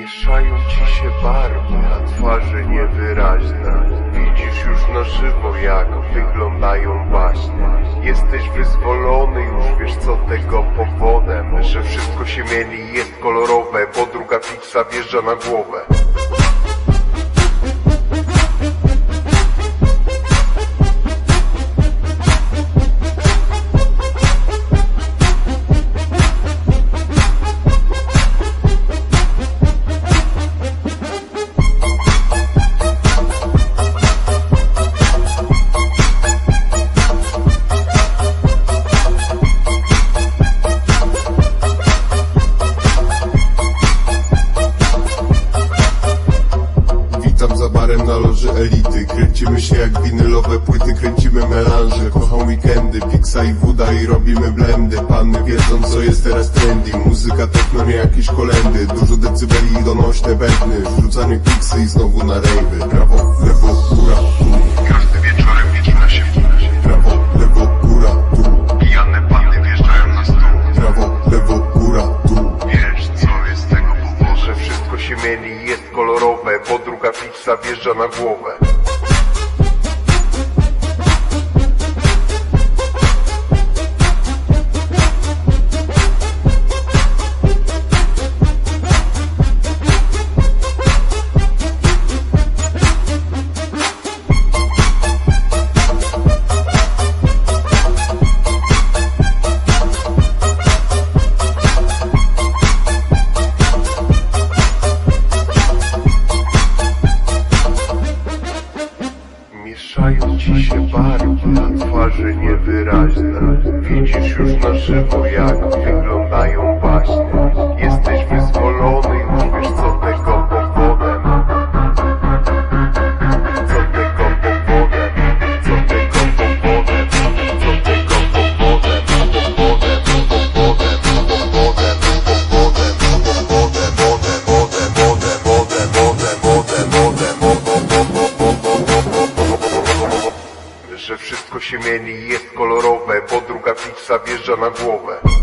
Mieszają ci się barwy, a twarze niewyraźne. Widzisz już na żywo jak wyglądają baśnie. Jesteś wyzwolony, już wiesz co tego powodem Że wszystko się mieli, jest kolorowe, bo druga pizza wjeżdża na głowę Kręcimy się jak winylowe płyty Kręcimy melanże, kocham weekendy Pixa i woda i robimy blendy. Panny wiedzą co jest teraz trendy. Muzyka techno nie jakieś kolendy. Dużo decybeli i donośne bębny. Rzucanie piksy i znowu na rejwy. Prawo, lewo, góra, dół Każdy wieczorem wieczora się Prawo, lewo, góra, dół Pijane panny wjeżdżają na stół. Prawo, lewo, góra, dół Wiesz co jest tego powodu Że wszystko się mieli, jest kolorowe Bo druga pizza wjeżdża na głowę ci się barwy, a twarze niewyraźne. Widzisz już na żywo jak wyglądają jest kolorowe, podruga pizza wjeżdża na głowę.